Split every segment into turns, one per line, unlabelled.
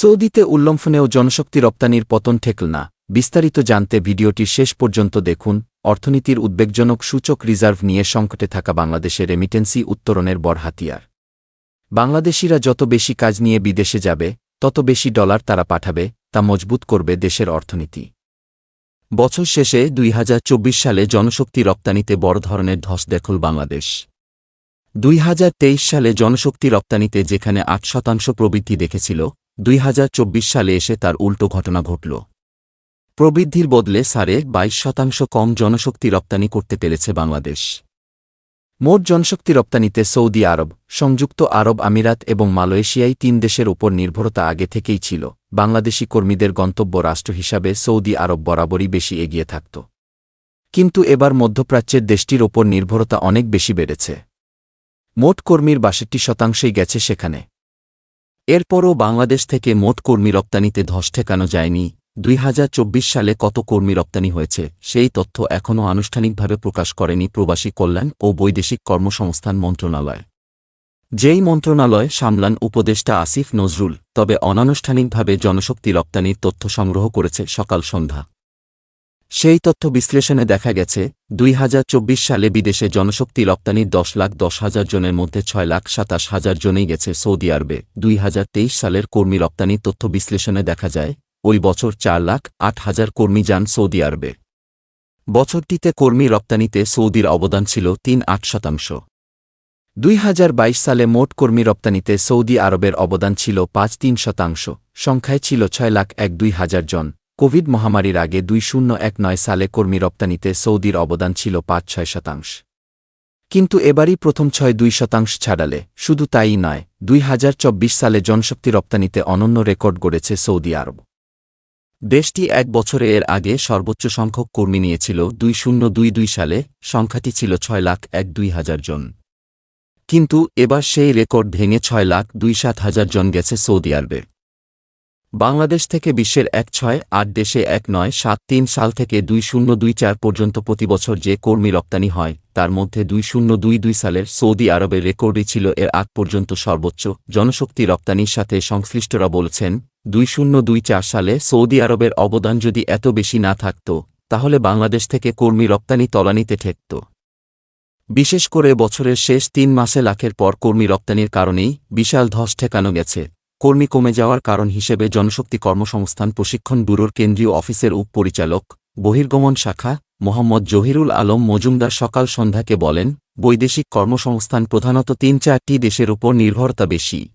সৌদিতে উল্লম্ফনেও জনশক্তি রপ্তানির পতন ঠেকল না। বিস্তারিত জানতে ভিডিওটি শেষ পর্যন্ত দেখুন। অর্থনীতির উদ্বেগজনক সূচক রিজার্ভ নিয়ে সংকটে থাকা বাংলাদেশের রেমিটেন্সি উত্তরণের বড় হাতিয়ার বাংলাদেশিরা যত বেশি কাজ নিয়ে বিদেশে যাবে, তত বেশি ডলার তারা পাঠাবে, তা মজবুত করবে দেশের অর্থনীতি। বছর শেষে দুই হাজার চব্বিশ সালে জনশক্তি রপ্তানিতে বড় ধরনের ধস দেখল বাংলাদেশ। দুই হাজার তেইশ সালে জনশক্তি রপ্তানিতে যেখানে আট শতাংশ প্রবৃদ্ধি দেখেছিল দুই হাজার চব্বিশ সালে এসে তার উল্টো ঘটনা ঘটল। প্রবৃদ্ধির বদলে সারে বাইশ শতাংশ কম জনশক্তি রপ্তানি করতে পেরেছে বাংলাদেশ। মোট জনশক্তি রপ্তানিতে সৌদি আরব, সংযুক্ত আরব আমিরাত এবং মালয়েশিয়ায় তিন দেশের উপর নির্ভরতা আগে থেকেই ছিল। বাংলাদেশি কর্মীদের গন্তব্য রাষ্ট্র হিসাবে সৌদি আরব বরাবরই বেশি এগিয়ে থাকত। কিন্তু এবার মধ্যপ্রাচ্যের দেশটির ওপর নির্ভরতা অনেক বেশি বেড়েছে। মোট কর্মীর বাষট্টি শতাংশই গেছে সেখানে। এরপরও বাংলাদেশ থেকে মোট কর্মী রপ্তানিতে ধস ঠেকানো যায়নি। দুই হাজার চব্বিশ সালে কত কর্মী রপ্তানি হয়েছে, সেই তথ্য এখনও আনুষ্ঠানিকভাবে প্রকাশ করেনি প্রবাসী কল্যাণ ও বৈদেশিক কর্মসংস্থান মন্ত্রণালয়। যেই মন্ত্রণালয় সামলান উপদেষ্টা আসিফ নজরুল, তবে অনানুষ্ঠানিকভাবে জনশক্তি রপ্তানির তথ্য সংগ্রহ করেছে সকাল সন্ধ্যা। সেই তথ্য বিশ্লেষণে দেখা গেছে, দুই হাজার চব্বিশ সালে বিদেশে জনশক্তি রপ্তানির দশ লাখ দশ হাজার জনের মধ্যে ছয় লাখ সাতাশ হাজার জনেই গেছে সৌদি আরবে। দুই হাজার তেইশ সালের কর্মী রপ্তানির তথ্য বিশ্লেষণে দেখা যায়, ওই বছর চার লাখ আট হাজার কর্মী যান সৌদি আরবে। বছরটিতে কর্মী রপ্তানিতে সৌদির অবদান ছিল তিন আট শতাংশ। দুই হাজার বাইশ সালে মোট কর্মী রপ্তানিতে সৌদি আরবের অবদান ছিল পাঁচ তিন শতাংশ, সংখ্যায় ছিল ছয় লাখ এক দুই হাজার জন। কোভিড মহামারীর আগে দুই শূন্য এক নয় সালে কর্মী রপ্তানিতে সৌদির অবদান ছিল পাঁচ ছয় শতাংশ। কিন্তু এবারই প্রথম ছয় দুই শতাংশ ছাড়ালে শুধু তাই নয়, দুই হাজার চব্বিশ সালে জনশক্তি রপ্তানিতে অনন্য রেকর্ড গড়েছে সৌদি আরব। দেশটি এক বছরে এর আগে সর্বোচ্চ সংখ্যক কর্মী নিয়েছিল দুই শূন্য দুই দুই সালে, সংখ্যাটি ছিল ছয় লাখ এক দুই হাজার জন। কিন্তু এবার সেই রেকর্ড ভেঙে ছয় লাখ দুই সাত হাজার জন গেছে সৌদি আরবে। বাংলাদেশ থেকে বিশ্বের এক ছয় আট দেশে এক নয়, সাত তিন সাল থেকে দুই শূন্য দুই চার পর্যন্ত প্রতিবছর যে কর্মী রপ্তানি হয়, তার মধ্যে দুই শূন্য দুই দুই সালের সৌদি আরবের রেকর্ডই ছিল এর আগ পর্যন্ত সর্বোচ্চ। জনশক্তি রপ্তানির সাথে সংশ্লিষ্টরা বলছেন, দুই শূন্য দুই চার সালে সৌদি আরবের অবদান যদি এত বেশি না থাকত, তাহলে বাংলাদেশ থেকে কর্মী রপ্তানি তলানিতে ঠেকত। বিশেষ করে বছরের শেষ তিন মাসে লাখের পর কর্মী রপ্তানির কারণেই বিশাল ধস ঠেকানো গেছে। কর্মী কমে যাওয়ার কারণ হিসেবে জনশক্তি কর্মসংস্থান প্রশিক্ষণ ব্যুরোর কেন্দ্রীয় অফিসের উপপরিচালক বহির্গমন শাখা, মোহাম্মদ জহিরুল আলম মজুমদার সকাল সন্ধ্যাকে বলেন, বৈদেশিক কর্মসংস্থান প্রধানত তিন চারটি দেশের উপর নির্ভরতা বেশি।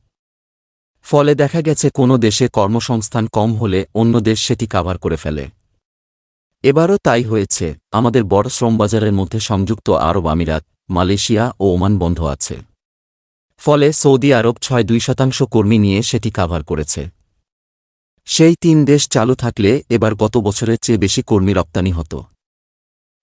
ফলে দেখা গেছে কোনো দেশে কর্মসংস্থান কম হলে অন্য দেশ সেটি কাভার করে ফেলে। এবারও তাই হয়েছে। আমাদের বড় শ্রমবাজারের মধ্যে সংযুক্ত আরব আমিরাত, মালয়েশিয়া ও ওমান বন্ধ আছে। ফলে সৌদি আরব ছয় দুই শতাংশ কর্মী নিয়ে সেটি কাভার করেছে। সেই তিন দেশ চালু থাকলে এবার গত বছরের চেয়ে বেশি কর্মী রপ্তানি হতো।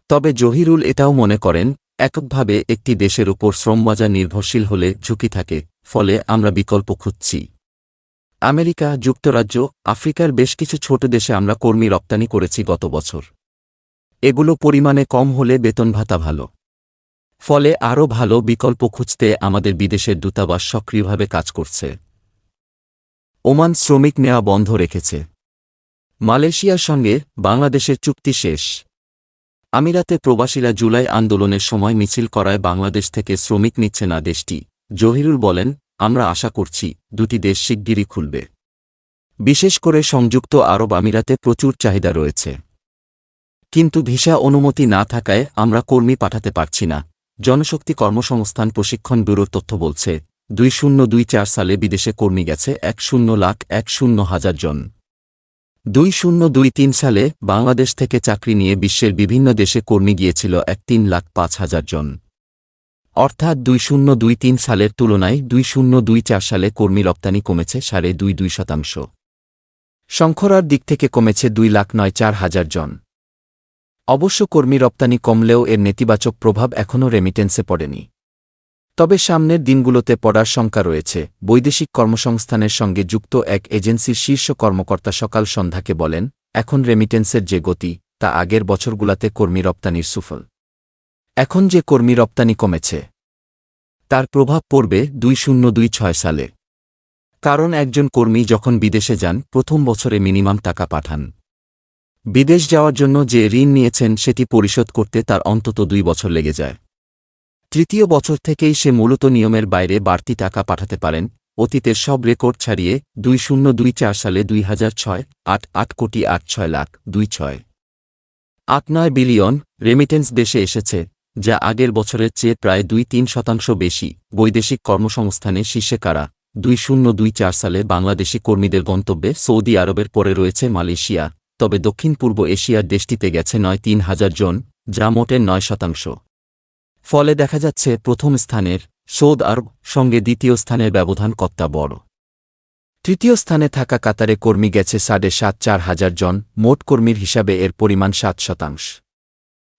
তবে জহিরুল এটাও মনে করেন, এককভাবে একটি দেশের উপর শ্রমবাজার নির্ভরশীল হলে ঝুঁকি থাকে, ফলে আমরা বিকল্প খুঁজছি। আমেরিকা, যুক্তরাজ্য, আফ্রিকার বেশ কিছু ছোট দেশে আমরা কর্মী রপ্তানি করেছি গত বছর। এগুলো পরিমাণে কম হলে বেতন ভাতা ভালো। ফলে আরও ভালো বিকল্প খুঁজতে আমাদের বিদেশের দূতাবাস সক্রিয়ভাবে কাজ করছে। ওমান শ্রমিক নেওয়া বন্ধ রেখেছে। মালয়েশিয়ার সঙ্গে বাংলাদেশের চুক্তি শেষ। আমিরাতে প্রবাসীরা জুলাই আন্দোলনের সময় মিছিল করায় বাংলাদেশ থেকে শ্রমিক নিচ্ছে না দেশটি। জহিরুল বলেন, আমরা আশা করছি দুটি দেশ শিগগিরই খুলবে। বিশেষ করে সংযুক্ত আরব আমিরাতে প্রচুর চাহিদা রয়েছে। কিন্তু ভিসা অনুমতি না থাকায় আমরা কর্মী পাঠাতে পারছি না। জনশক্তি কর্মসংস্থান প্রশিক্ষণ ব্যুরোর তথ্য বলছে, দুই শূন্য দুই চার সালে বিদেশে কর্মী গেছে এক শূন্য লাখ এক শূন্য হাজার জন। দুই শূন্য দুই তিন সালে বাংলাদেশ থেকে চাকরি নিয়ে বিশ্বের বিভিন্ন দেশে কর্মী গিয়েছিল এক তিন লাখ পাঁচ হাজার জন। অর্থাৎ দুই শূন্য দুই তিন সালের তুলনায় দুই শূন্য দুই চার সালে কর্মী রপ্তানি কমেছে সাড়ে দুই দুই শতাংশ। সংখ্যরার দিক থেকে কমেছে দুই লাখ নয় চার হাজার জন। অবশ্য কর্মী রপ্তানি কমলেও এর নেতিবাচক প্রভাব এখনও রেমিটেন্সে পড়েনি। তবে সামনের দিনগুলোতে পড়ার শঙ্কা রয়েছে, বৈদেশিক কর্মসংস্থানের সঙ্গে যুক্ত এক এজেন্সির শীর্ষ কর্মকর্তা সকাল সন্ধ্যাকে বলেন, এখন রেমিটেন্সের যে গতি, তা আগের বছরগুলাতে কর্মী রপ্তানির সুফল। এখন যে কর্মী রপ্তানি কমেছে, তার প্রভাব পড়বে দুই শূন্য দুই ছয় সালে। কারণ একজন কর্মী যখন বিদেশে যান, প্রথম বছরে মিনিমাম টাকা পাঠান। বিদেশ যাওয়ার জন্য যে ঋণ নিয়েছেন সেটি পরিশোধ করতে তার অন্তত দুই বছর লেগে যায়। তৃতীয় বছর থেকেই সে মূলত নিয়মের বাইরে বাড়তি টাকা পাঠাতে পারেন। অতীতের সব রেকর্ড ছাড়িয়ে দুই শূন্য দুই চার সালে দুই হাজার ছয় আট আট কোটি আট ছয় লাখ দুই ছয় আট নয় বিলিয়ন রেমিটেন্স দেশে এসেছে, যা আগের বছরের চেয়ে প্রায় দুই তিন শতাংশ বেশি। বৈদেশিক কর্মসংস্থানে শীর্ষে কারা? দুই শূন্য দুই চার সালে বাংলাদেশি কর্মীদের গন্তব্যে সৌদি আরবের পরে রয়েছে মালয়েশিয়া। তবে দক্ষিণ পূর্ব এশিয়ার দেশটিতে গেছে নয় তিন হাজার জন, যা মোটের নয় শতাংশ। ফলে দেখা যাচ্ছে প্রথম স্থানের সৌদ আরব সঙ্গে দ্বিতীয় স্থানের ব্যবধান কত্তা বড়। তৃতীয় স্থানে থাকা কাতারে কর্মী গেছে সাড়ে সাত চার হাজার জন, মোট কর্মীর হিসাবে এর পরিমাণ সাত শতাংশ।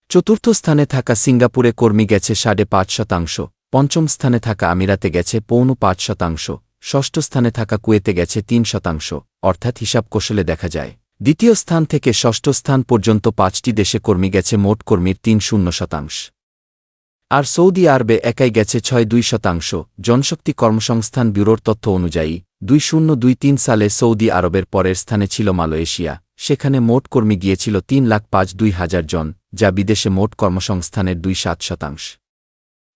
চতুর্থ স্থানে থাকা সিঙ্গাপুরে কর্মী গেছে সাড়ে পাঁচ শতাংশ, পঞ্চম স্থানে থাকা আমিরাতে গেছে পৌনো পাঁচ শতাংশ, ষষ্ঠ স্থানে থাকা কুয়েতে গেছে তিন শতাংশ, অর্থাৎ হিসাব কৌশলে দেখা যায়। দ্বিতীয় স্থান থেকে ষষ্ঠ স্থান পর্যন্ত পাঁচটি দেশে কর্মী গেছে মোট কর্মীর তিন শূন্য শতাংশ। আর সৌদি আরবে একাই গেছে ছয় দুই শতাংশ। জনশক্তি কর্মসংস্থান ব্যুরোর তথ্য অনুযায়ী, দুই শূন্য দুই তিন সালে সৌদি আরবের পরের স্থানে ছিল মালয়েশিয়া, সেখানে মোট কর্মী গিয়েছিল তিন লাখ পাঁচ দুই হাজার জন, যা বিদেশে মোট কর্মসংস্থানের দুই সাত শতাংশ।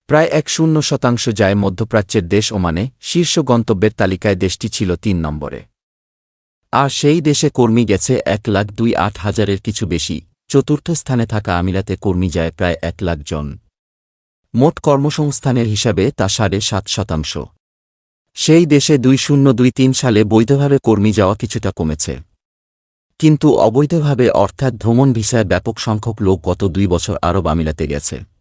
প্রায় এক শূন্য শতাংশ যায় মধ্যপ্রাচ্যের দেশ ওমানে, শীর্ষ গন্তব্যের তালিকায় দেশটি ছিল তিন নম্বরে। আর সেই দেশে কর্মী গেছে এক লাখ দুই আট হাজারের কিছু বেশি। চতুর্থ স্থানে থাকা আমিরাতে কর্মী যায় প্রায় এক লাখ জন। মোট কর্মসংস্থানের হিসাবে তা সাড়ে সাত শতাংশ। সেই দেশে দুই শূন্য দুই তিন সালে বৈধভাবে কর্মী যাওয়া কিছুটা কমেছে। কিন্তু অবৈধভাবে অর্থাৎ ভ্রমণ ভিসায় ব্যাপক সংখ্যক লোক গত দুই বছর আরব আমিরাতে গেছে।